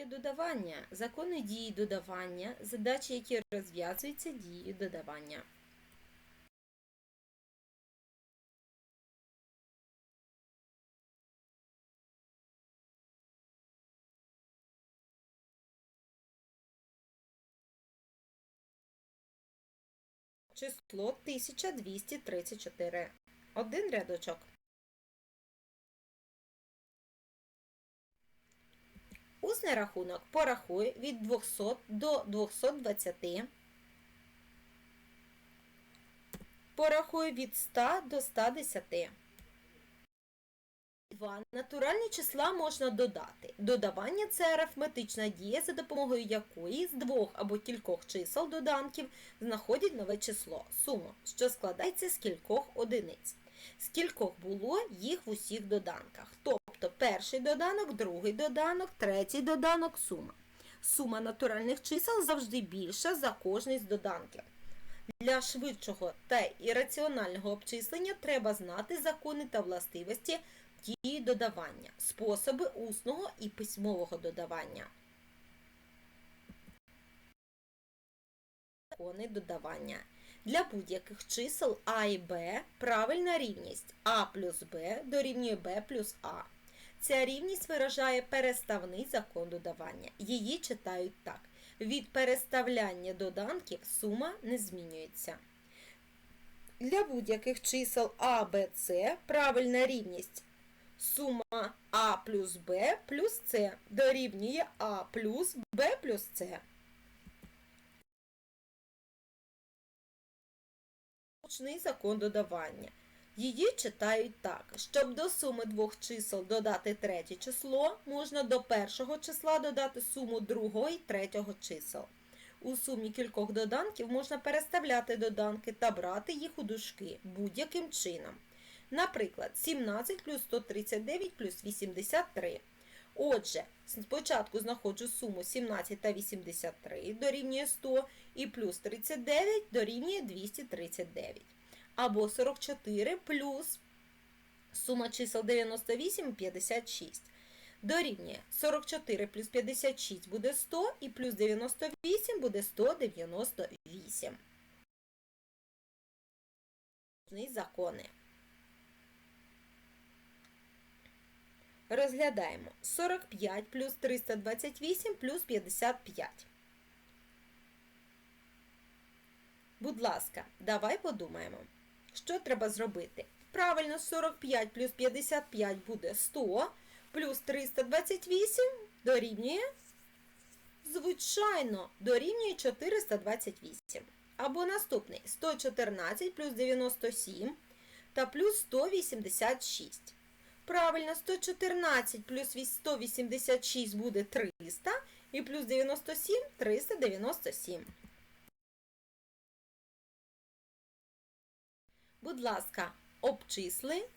діє додавання, закони дії додавання, задачі, які розв'язуються дією додавання. Число 1234. Один рядочок. Усний рахунок порахуй від 200 до 220. Порахуй від 100 до 110. Два натуральні числа можна додати. Додавання це арифметична дія, за допомогою якої з двох або кількох чисел доданків знаходять нове число, суму, що складається з кількох одиниць. Скількох було їх в усіх доданках. Тобто перший доданок, другий доданок, третій доданок, сума. Сума натуральних чисел завжди більша за кожний з доданків. Для швидшого та ірраціонального обчислення треба знати закони та властивості дії додавання, способи усного і письмового додавання. Закони додавання. Для будь-яких чисел А і Б правильна рівність А плюс Б дорівнює Б плюс А. Ця рівність виражає переставний закон додавання. Її читають так. Від переставляння доданків сума не змінюється. Для будь-яких чисел А, Б, С правильна рівність сума А плюс Б плюс С дорівнює А плюс Б плюс С. Закон додавання. Її читають так. Щоб до суми двох чисел додати третє число, можна до першого числа додати суму другого і третього чисел. У сумі кількох доданків можна переставляти доданки та брати їх у дужки будь-яким чином. Наприклад, 17 плюс 139 плюс 83. Отже, спочатку знаходжу суму 17 та 83 дорівнює 100 і плюс 39 дорівнює 239. Або 44 плюс сума чисел 98 і 56. Дорівнює 44 плюс 56 буде 100 і плюс 98 буде 198. Закони. Розглядаємо 45 плюс 328 плюс 55. Будь ласка, давай подумаємо, що треба зробити. Правильно, 45 плюс 55 буде 100, плюс 328 дорівнює, звичайно, дорівнює 428. Або наступний 114 плюс 97 та плюс 186. Правильно, 114 плюс 186 буде 300 і плюс 97 397. Будь ласка, обчисли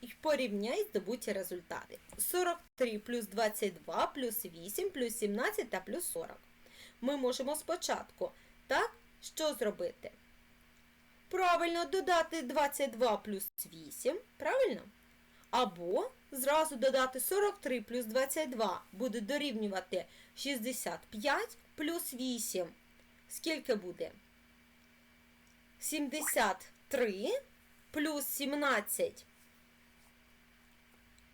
і порівняй здобуті результати. 43 плюс 22 плюс 8 плюс 17 та плюс 40. Ми можемо спочатку, так, що зробити? Правильно, додати 22 плюс 8, правильно? Або зразу додати 43 плюс 22 буде дорівнювати 65 плюс 8. Скільки буде? 73 плюс 17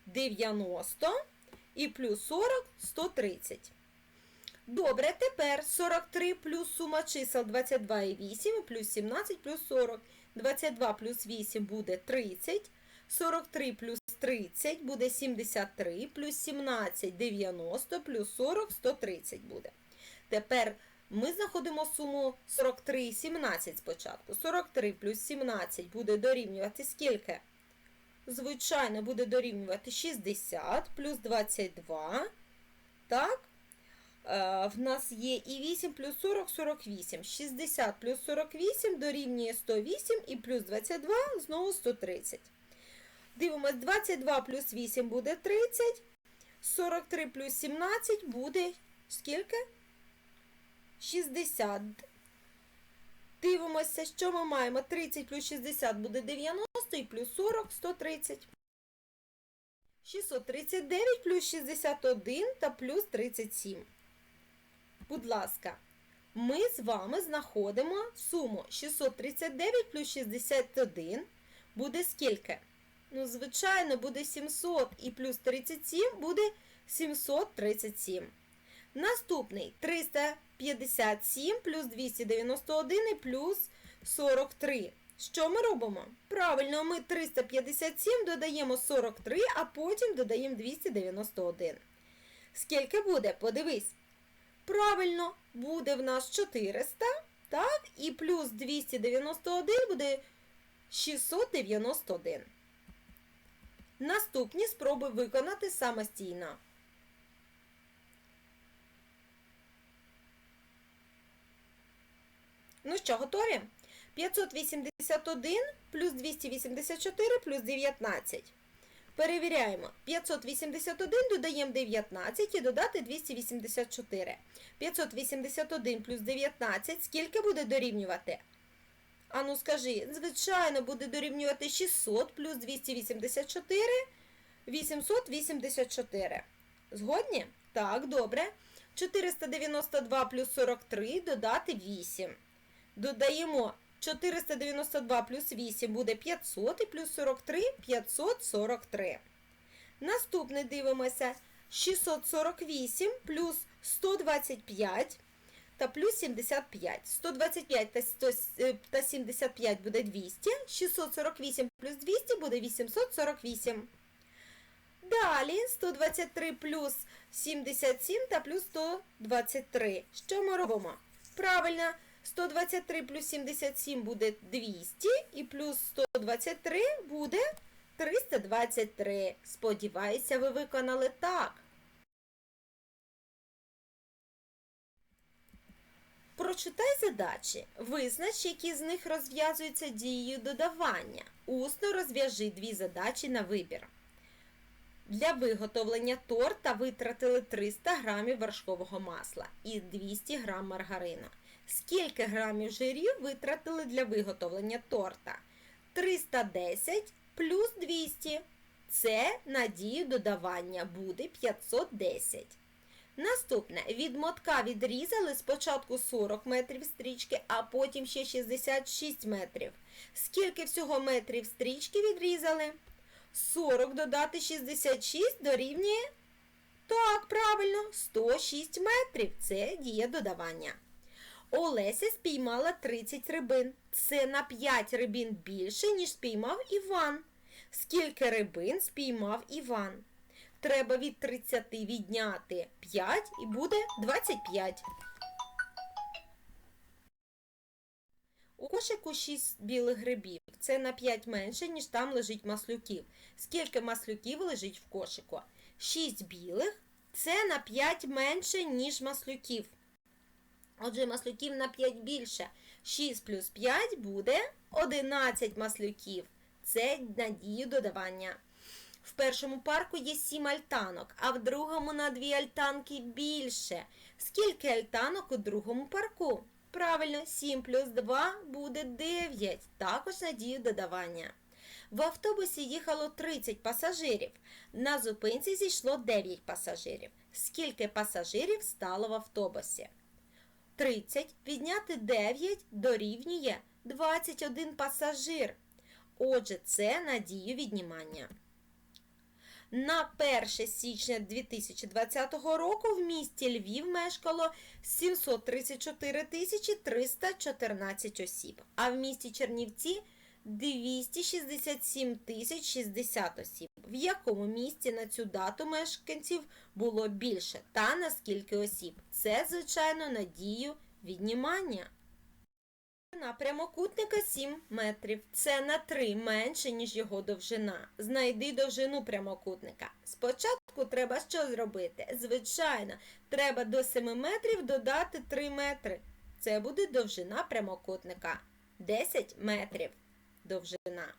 90 і плюс 40 130. Добре, тепер 43 плюс сума чисел 22 і 8, плюс 17 плюс 40. 22 плюс 8 буде 30. 43 плюс 30 буде 73, плюс 17 90, плюс 40 130 буде. Тепер ми знаходимо суму 43 і 17 спочатку. 43 плюс 17 буде дорівнювати скільки? Звичайно, буде дорівнювати 60 плюс 22. Так? В нас є і 8 плюс 40 48. 60 плюс 48 дорівнює 108 і плюс 22 знову 130. Дивимось, 22 плюс 8 буде 30. 43 плюс 17 буде скільки? 60. Дивимося, що ми маємо. 30 плюс 60 буде 90 і плюс 40 130. 639 плюс 61 та плюс 37. Будь ласка, ми з вами знаходимо суму 639 плюс 61 буде скільки? Ну, звичайно, буде 700 і плюс 37 буде 737. Наступний 357 плюс 291 і плюс 43. Що ми робимо? Правильно, ми 357 додаємо 43, а потім додаємо 291. Скільки буде? Подивись. Правильно, буде в нас 400, так, і плюс 291 буде 691. Наступні спроби виконати самостійно. Ну що, готові? 581 плюс 284 плюс 19. Перевіряємо. 581 додаємо 19 і додати 284. 581 плюс 19 скільки буде дорівнювати? Ану скажи, звичайно, буде дорівнювати 600 плюс 284, 884. Згодні? Так, добре. 492 плюс 43 додати 8. Додаємо 492 плюс 8 буде 500 і плюс 43 543. Наступне дивимося 648 плюс 125 та плюс 75. 125 та 100 та 75 буде 200, 648 плюс 200 буде 848. Далі 123 плюс 77 та плюс 123. Що ми робимо? Правильно, 123 плюс 77 буде 200 і плюс 123 буде 323. Сподіваюся, ви виконали так. Прочитай задачі. Визнач, які з них розв'язуються дією додавання. Усно розв'яжи дві задачі на вибір. Для виготовлення торта витратили 300 грамів вершкового масла і 200 грам маргарину. Скільки грамів жирів витратили для виготовлення торта? 310 плюс 200. Це на дію додавання буде 510. Наступне. Від мотка відрізали спочатку 40 метрів стрічки, а потім ще 66 метрів. Скільки всього метрів стрічки відрізали? 40 додати 66 дорівнює. Так, правильно, 106 метрів. Це дія додавання. Олеся спіймала 30 рибин. Це на 5 рибин більше, ніж спіймав Іван. Скільки рибин спіймав Іван? Треба від 30 відняти 5 і буде 25. У кошику 6 білих грибів. Це на 5 менше, ніж там лежить маслюків. Скільки маслюків лежить в кошику? 6 білих це на 5 менше, ніж маслюків. Отже, маслюків на 5 більше. 6 плюс 5 буде 11 маслюків. Це надію додавання. В першому парку є 7 альтанок, а в другому на 2 альтанки більше. Скільки альтанок у другому парку? Правильно, 7 плюс 2 буде 9. Також надію додавання. В автобусі їхало 30 пасажирів. На зупинці зійшло 9 пасажирів. Скільки пасажирів стало в автобусі? 30 відняти 9 дорівнює 21 пасажир. Отже, це надію віднімання. На 1 січня 2020 року в місті Львів мешкало 734 тисячі 314 осіб, а в місті Чернівці 267 тисяч 60 осіб. В якому місті на цю дату мешканців було більше та на скільки осіб? Це, звичайно, надію віднімання. Довжина прямокутника 7 метрів. Це на 3 менше, ніж його довжина. Знайди довжину прямокутника. Спочатку треба що зробити? Звичайно, треба до 7 метрів додати 3 метри. Це буде довжина прямокутника. 10 метрів довжина.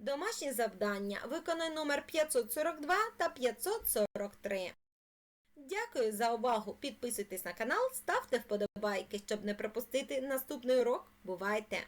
Домашні завдання. Виконай номер 542 та 543. Дякую за увагу! Підписуйтесь на канал, ставте вподобайки, щоб не пропустити наступний урок. Бувайте!